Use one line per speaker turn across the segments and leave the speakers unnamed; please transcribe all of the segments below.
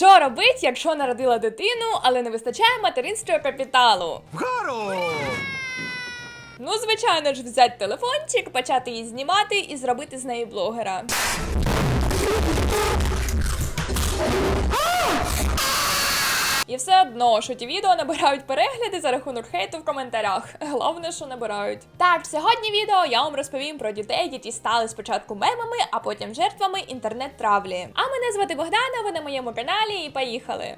Що робить, якщо народила дитину, але не вистачає материнського капіталу?
Вгору!
Ну, звичайно ж, взяти телефончик, почати її знімати і зробити з неї блогера. І все одно, що ті відео набирають перегляди за рахунок хейту в коментарях. Головне, що набирають. Так, сьогодні відео я вам розповім про дітей, які стали спочатку мемами, а потім жертвами інтернет-травлі. А мене звати Богдана, ви на моєму каналі і поїхали.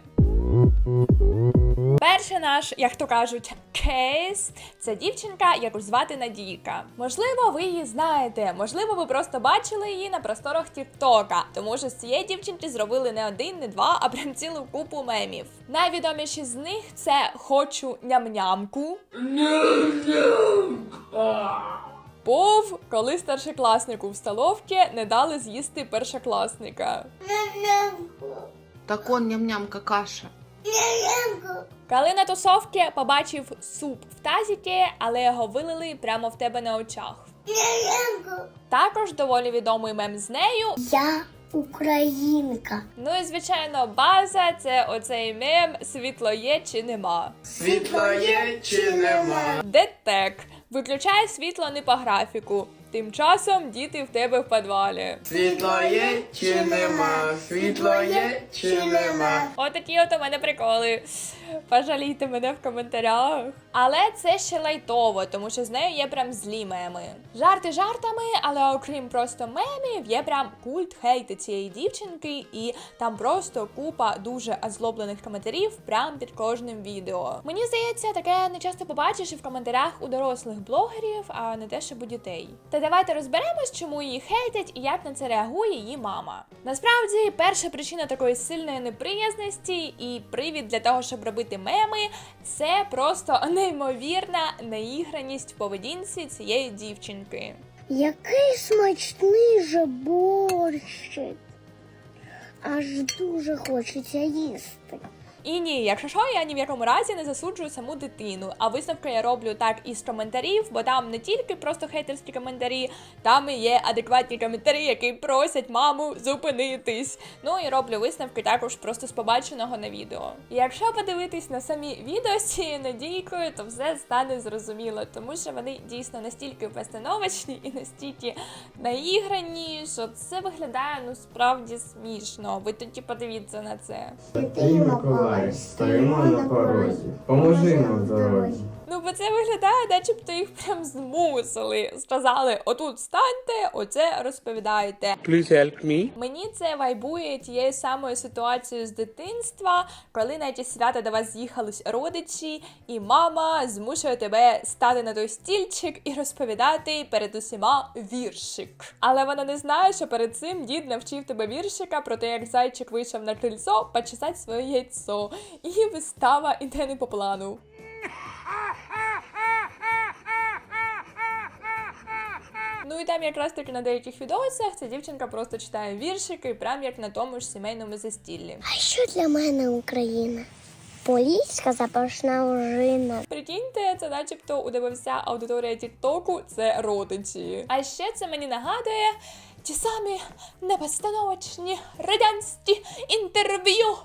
Перший наш, як то кажуть, кейс це дівчинка, яку звати Надійка. Можливо, ви її знаєте, можливо, ви просто бачили її на просторах Тіктока, тому що з цієї дівчинки зробили не один, не два, а прям цілу купу мемів. Найвідоміші з них це хочу ням-нямку. Пов, коли старшокласнику в столовці не дали з'їсти першокласника.
Так он ням-нямка каша.
Коли на тусовці побачив суп в тазіки, але його вилили прямо в тебе на очах. Також доволі відомий мем з нею.
Я українка.
Ну і звичайно, база це оцей мем світло є чи нема.
Світло є чи нема?
Детек. Виключай світло не по графіку. Тим часом діти в тебе в підвалі.
Світло є чи нема? Світло є чи нема?
Отакі от у мене приколи. Пожалійте мене в коментарях. Але це ще лайтово, тому що з нею є прям злі меми. Жарти жартами, але окрім просто мемів, є прям культ хейту цієї дівчинки, і там просто купа дуже озлоблених коментарів прямо під кожним відео. Мені здається, таке не часто побачиш і в коментарях у дорослих блогерів, а не те, щоб у дітей. Та давайте розберемось, чому її хейтять і як на це реагує її мама. Насправді, перша причина такої сильної неприязності і привід для того, щоб робити меми, це просто неймовірна наіграність в поведінці цієї дівчинки.
Який смачний же борщик. Аж дуже хочеться їсти.
І ні, якщо що, я ні в якому разі не засуджую саму дитину. А висновки я роблю так із коментарів, бо там не тільки просто хейтерські коментарі, там і є адекватні коментарі, які просять маму зупинитись. Ну і роблю висновки також просто з побаченого на відео. І якщо подивитись на самі відео з цією надійкою, то все стане зрозуміло, тому що вони дійсно настільки постановочні і настільки наіграні, що це виглядає ну справді смішно. Ви тоді подивіться на це.
Святий Миколай, стоїмо на порозі. Поможи нам дорозі.
Бо це виглядає, начебто їх прям змусили. Сказали, отут станьте, оце розповідайте.
Please help me.
Мені це вайбує тією самою ситуацією з дитинства, коли на ті свята до вас з'їхались родичі, і мама змушує тебе стати на той стільчик і розповідати перед усіма віршик. Але вона не знає, що перед цим дід навчив тебе віршика про те, як зайчик вийшов на крильцо почесати своє яйцо. І вистава іде не по плану. Ну і там якраз таки на деяких відосах ця дівчинка просто читає віршики, прям як на тому ж сімейному застіллі.
А що для мене Україна? Поліська запашна ожина.
Прикиньте, це начебто у тебе вся аудиторія Тіктоку це родичі. А ще це мені нагадує ті самі непостановочні радянські інтерв'ю.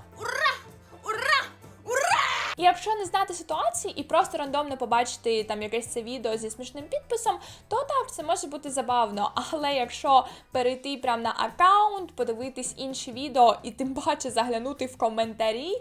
І якщо не знати ситуації і просто рандомно побачити там якесь це відео зі смішним підписом, то так це може бути забавно. Але якщо перейти прямо на аккаунт, подивитись інші відео і тим паче заглянути в коментарі,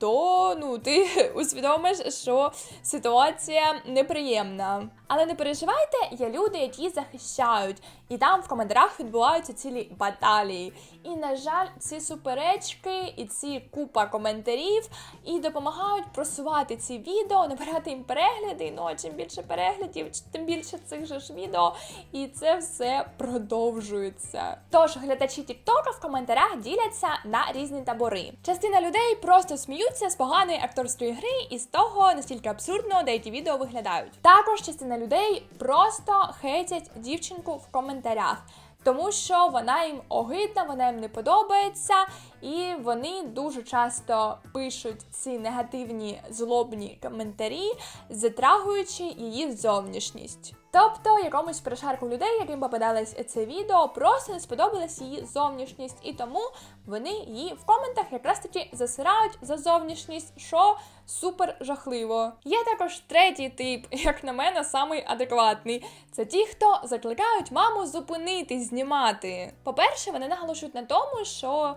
то ну ти усвідомиш, що ситуація неприємна. Але не переживайте, є люди, які захищають, і там в коментарях відбуваються цілі баталії. І на жаль, ці суперечки і ці купа коментарів і допомагають просувати ці відео, набирати їм перегляди. Ну а чим більше переглядів, тим більше цих же ж відео. І це все продовжується. Тож глядачі Тіктока в коментарях діляться на різні табори. Частина людей просто сміються з поганої акторської гри і з того, наскільки абсурдно деякі відео виглядають. Також частина людей просто хейтять дівчинку в коментарях. Тому що вона їм огидна, вона їм не подобається, і вони дуже часто пишуть ці негативні злобні коментарі, затрагуючи її зовнішність. Тобто якомусь прошарку людей, яким попадалось це відео, просто не сподобалась її зовнішність, і тому вони її в коментах якраз таки засирають за зовнішність, що супер жахливо. Є також третій тип, як на мене, самий адекватний. Це ті, хто закликають маму зупинити знімати. По-перше, вони наголошують на тому, що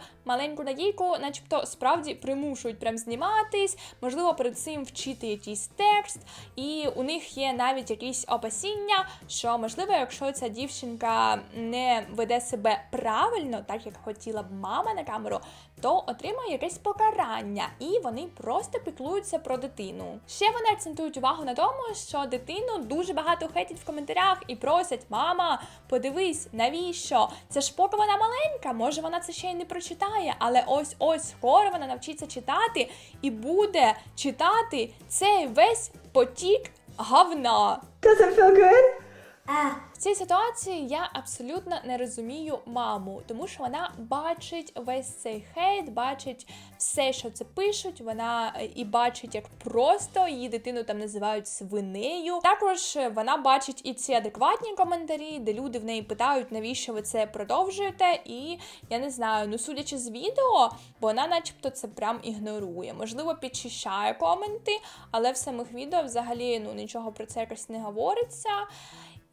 маленьку надійку, начебто, справді примушують прям зніматись, можливо, перед цим вчити якийсь текст, і у них є навіть якісь опасіння, що можливо, якщо ця дівчинка не веде себе правильно, так як хотіла б мама на камеру, то отримає якесь покарання, і вони просто піклуються про дитину. Ще вони акцентують увагу на тому, що дитину дуже багато хейтять в коментарях і просять: мама, подивись, навіщо? Це ж поки вона маленька, може вона це ще й не прочитає, але ось ось скоро вона навчиться читати і буде читати цей весь потік говна. В цій ситуації я абсолютно не розумію маму, тому що вона бачить весь цей хейт, бачить все, що це пишуть. Вона е, і бачить, як просто її дитину там називають свинею. Також вона бачить і ці адекватні коментарі, де люди в неї питають, навіщо ви це продовжуєте. І я не знаю, ну судячи з відео, вона, начебто, це прям ігнорує. Можливо, підчищає коменти, але в самих відео взагалі ну нічого про це якось не говориться.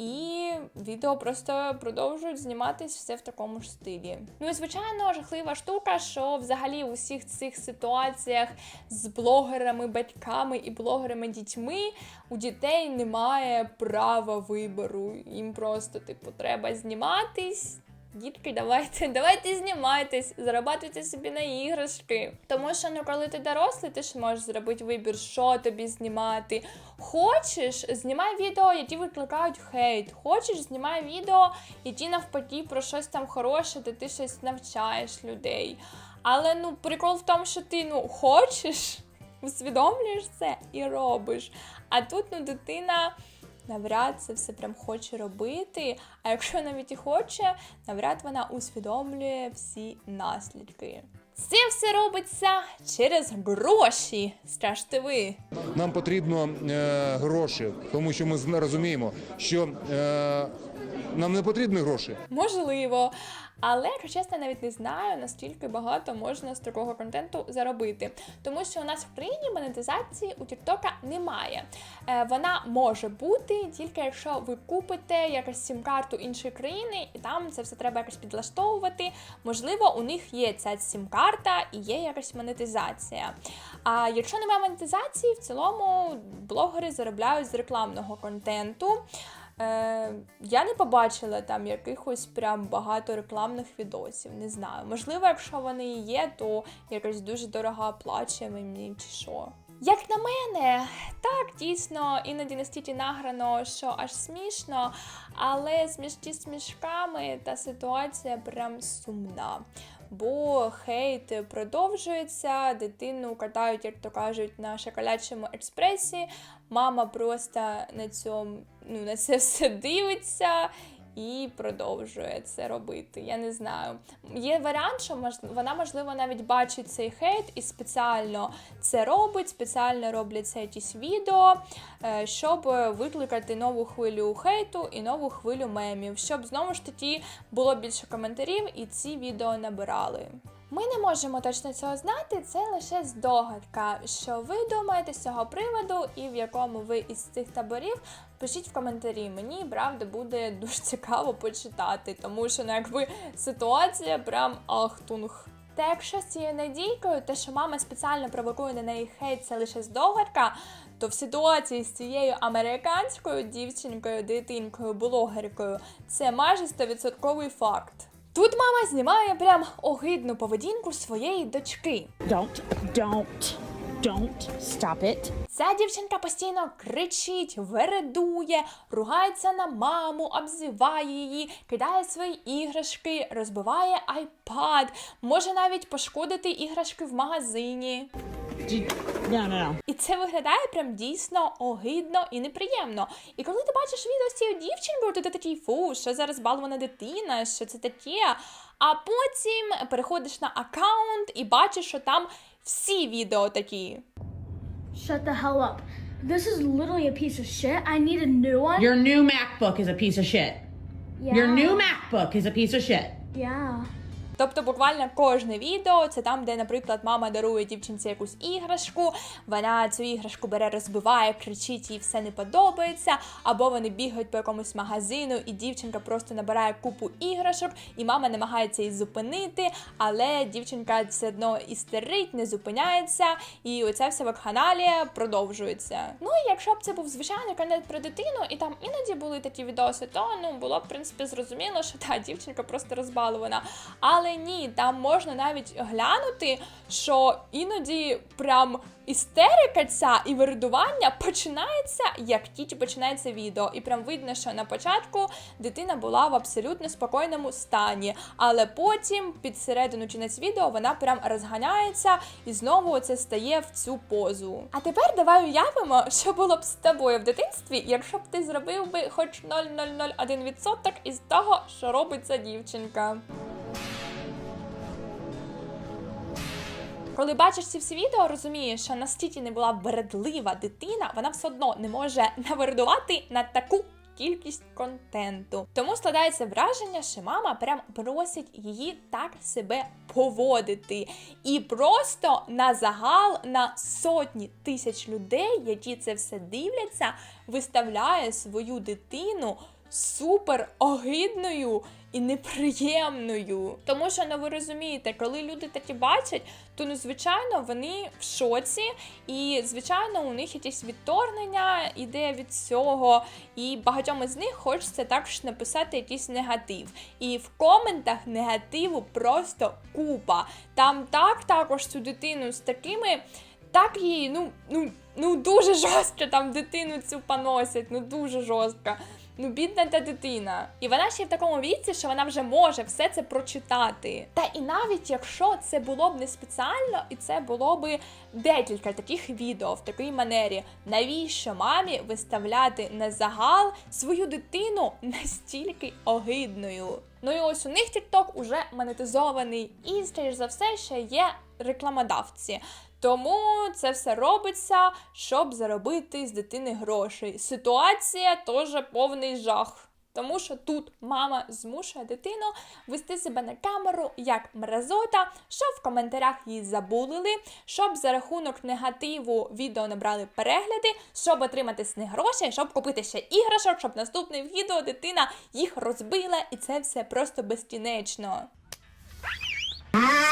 І відео просто продовжують зніматись все в такому ж стилі. Ну і звичайно, жахлива штука, що взагалі в усіх цих ситуаціях з блогерами, батьками і блогерами дітьми у дітей немає права вибору. Їм просто, типу, треба зніматись. Дітки, давайте, давайте знімайтесь, зарабатуйте собі на іграшки. Тому що ну, коли ти дорослий, ти ж можеш зробити вибір, що тобі знімати. Хочеш, знімай відео, які викликають хейт. Хочеш, знімай відео, які навпаки про щось там хороше, де ти щось навчаєш людей. Але ну прикол в тому, що ти ну хочеш, усвідомлюєш це і робиш. А тут ну дитина навряд це все прям хоче робити. А якщо навіть і хоче, навряд вона усвідомлює всі наслідки. Це все робиться через гроші. Скажете ви.
Нам потрібно е, гроші, тому що ми розуміємо, що е, нам не потрібні гроші.
Можливо. Але, якщо чесно, навіть не знаю, наскільки багато можна з такого контенту заробити. Тому що у нас в країні монетизації у Тіктока немає. Е, вона може бути тільки якщо ви купите якусь сім-карту іншої країни, і там це все треба якось підлаштовувати. Можливо, у них є ця сім-карта і є якась монетизація. А якщо немає монетизації, в цілому блогери заробляють з рекламного контенту. Е, я не побачила там якихось прям багато рекламних відосів. Не знаю. Можливо, якщо вони і є, то якась дуже дорога оплачує мені чи що. Як на мене, так дійсно іноді настільки награно, що аж смішно, але смішки смішками та ситуація прям сумна. Бо хейт продовжується, дитину катають, як то кажуть, на шоколячому експресі. Мама просто на цьому ну, на це все дивиться і продовжує це робити. Я не знаю. Є варіант, що вона, можливо, навіть бачить цей хейт і спеціально це робить, спеціально робляться якісь відео, е, щоб викликати нову хвилю хейту і нову хвилю мемів, щоб знову ж таки було більше коментарів і ці відео набирали. Ми не можемо точно цього знати, це лише здогадка. Що ви думаєте з цього приводу і в якому ви із цих таборів? Пишіть в коментарі. Мені правда буде дуже цікаво почитати, тому що ну, якби ситуація прям ахтунг. Та якщо з цією надійкою, те, що мама спеціально провокує на неї хейт, це лише здогадка, то в ситуації з цією американською дівчинкою, дитинкою, блогеркою, це майже 100% факт. Тут мама знімає прям огидну поведінку своєї дочки.
Don't, don't, don't stop it.
Ця дівчинка постійно кричить, вередує, ругається на маму, обзиває її, кидає свої іграшки, розбиває айпад, може навіть пошкодити іграшки в магазині. І це виглядає прям дійсно огидно і неприємно. І коли ти бачиш відео з цією дівчинкою, то ти такий фу, що зараз балована дитина, що це таке. А потім переходиш на аккаунт і бачиш, що там всі відео такі.
Shut the hell up. This is literally a piece of shit. I need a new one.
Your new MacBook is a piece of shit.
yeah.
Your new MacBook is a piece of shit.
Yeah.
Тобто буквально кожне відео це там, де, наприклад, мама дарує дівчинці якусь іграшку, вона цю іграшку бере, розбиває, кричить, їй все не подобається, або вони бігають по якомусь магазину, і дівчинка просто набирає купу іграшок, і мама намагається її зупинити, але дівчинка все одно істерить, не зупиняється, і оця вся вакханалія продовжується. Ну і якщо б це був звичайний контент про дитину, і там іноді були такі відоси, то ну було б в принципі зрозуміло, що та дівчинка просто розбалована. Але ні, там можна навіть глянути, що іноді прям істерика ця і виридування починається, як тільки починається відео. І прям видно, що на початку дитина була в абсолютно спокійному стані, але потім під середину кінець відео вона прям розганяється і знову це стає в цю позу. А тепер давай уявимо, що було б з тобою в дитинстві, якщо б ти зробив би хоч 0,001% із того, що робить ця дівчинка. Коли бачиш ці всі відео, розумієш, що настільки не була вередлива дитина, вона все одно не може навердувати на таку кількість контенту. Тому складається враження, що мама прям просить її так себе поводити. І просто на загал на сотні тисяч людей, які це все дивляться, виставляє свою дитину супер огидною і неприємною. Тому що, ну ви розумієте, коли люди такі бачать, то ну, звичайно вони в шоці, і звичайно у них якесь відторгнення іде від цього. І багатьом із них хочеться також написати якийсь негатив. І в коментах негативу просто купа. Там так також цю дитину з такими. Так її, ну, ну, ну дуже жорстко там дитину цю поносять, ну дуже жорстко. Ну, бідна та дитина. І вона ще в такому віці, що вона вже може все це прочитати. Та і навіть якщо це було б не спеціально, і це було б декілька таких відео в такій манері, навіщо мамі виставляти на загал свою дитину настільки огидною? Ну і ось у них TikTok уже монетизований, і, скоріш за все, ще є рекламодавці. Тому це все робиться, щоб заробити з дитини грошей. Ситуація теж повний жах. Тому що тут мама змушує дитину вести себе на камеру як мразота, щоб в коментарях її забулили, щоб за рахунок негативу відео набрали перегляди, щоб отримати з них гроші, щоб купити ще іграшок, щоб наступне відео дитина їх розбила, і це все просто безкінечно.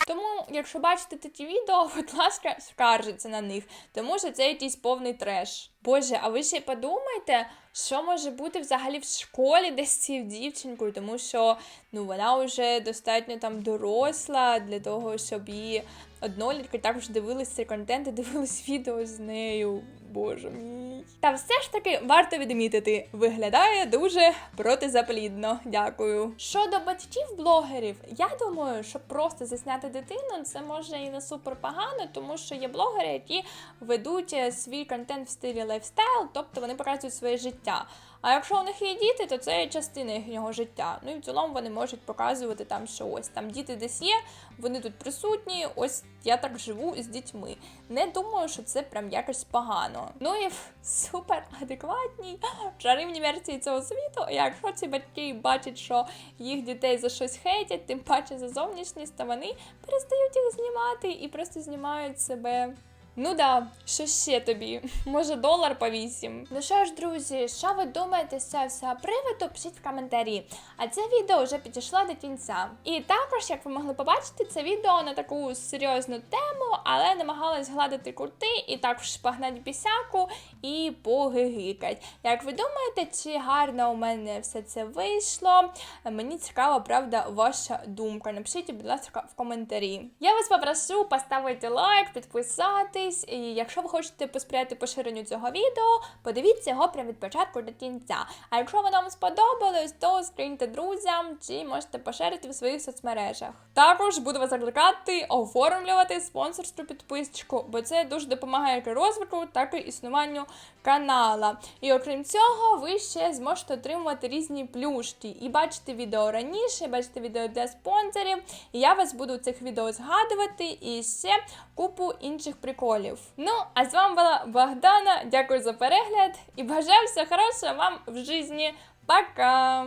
Тому, якщо бачите такі відео, будь ласка, скаржіться на них, тому що це якийсь повний треш. Боже, а ви ще подумайте, що може бути взагалі в школі десь з цією дівчинкою, тому що ну вона вже достатньо там доросла для того, щоб її однолітки також дивились цей контент і дивились відео з нею. Боже мій. Та все ж таки варто відмітити, виглядає дуже протизаплідно. Дякую. Щодо батьків-блогерів, я думаю, що просто засняти дитину це може і не супер погано, тому що є блогери, які ведуть е, свій контент в стилі лайфстайл, тобто вони показують своє життя. А якщо у них є діти, то це є частина їхнього життя. Ну і в цілому вони можуть показувати там, що ось там діти десь є, вони тут присутні, ось я так живу з дітьми. Не думаю, що це прям якось погано. Ну і в супер адекватній чарівній версії цього світу. Якщо ці батьки бачать, що їх дітей за щось хейтять, тим паче за зовнішність, то вони перестають їх знімати і просто знімають себе. Ну да, що ще тобі? Може, долар по вісім. Ну що ж, друзі, що ви думаєте з цього всього приводу? Пишіть в коментарі. А це відео вже підійшло до кінця. І також, як ви могли побачити, це відео на таку серйозну тему, але намагалась гладити курти і також погнати бісяку і погигикать. Як ви думаєте, чи гарно у мене все це вийшло? Мені цікава, правда, ваша думка. Напишіть, будь ласка, в коментарі. Я вас попрошу поставити лайк, підписатись. Підписуйтесь, і якщо ви хочете посприяти поширенню цього відео, подивіться його прямо від початку до кінця. А якщо воно вам сподобалось, то скиньте друзям чи можете поширити в своїх соцмережах. Також буду вас закликати оформлювати спонсорську підписку, бо це дуже допомагає як розвитку, так і існуванню канала. І окрім цього, ви ще зможете отримувати різні плюшки і бачити відео раніше, бачити відео для спонсорів. І я вас буду цих відео згадувати і ще купу інших приколів. Ну, а з вами була Богдана. Дякую за перегляд і бажаю все хорошого вам в житті. Пока!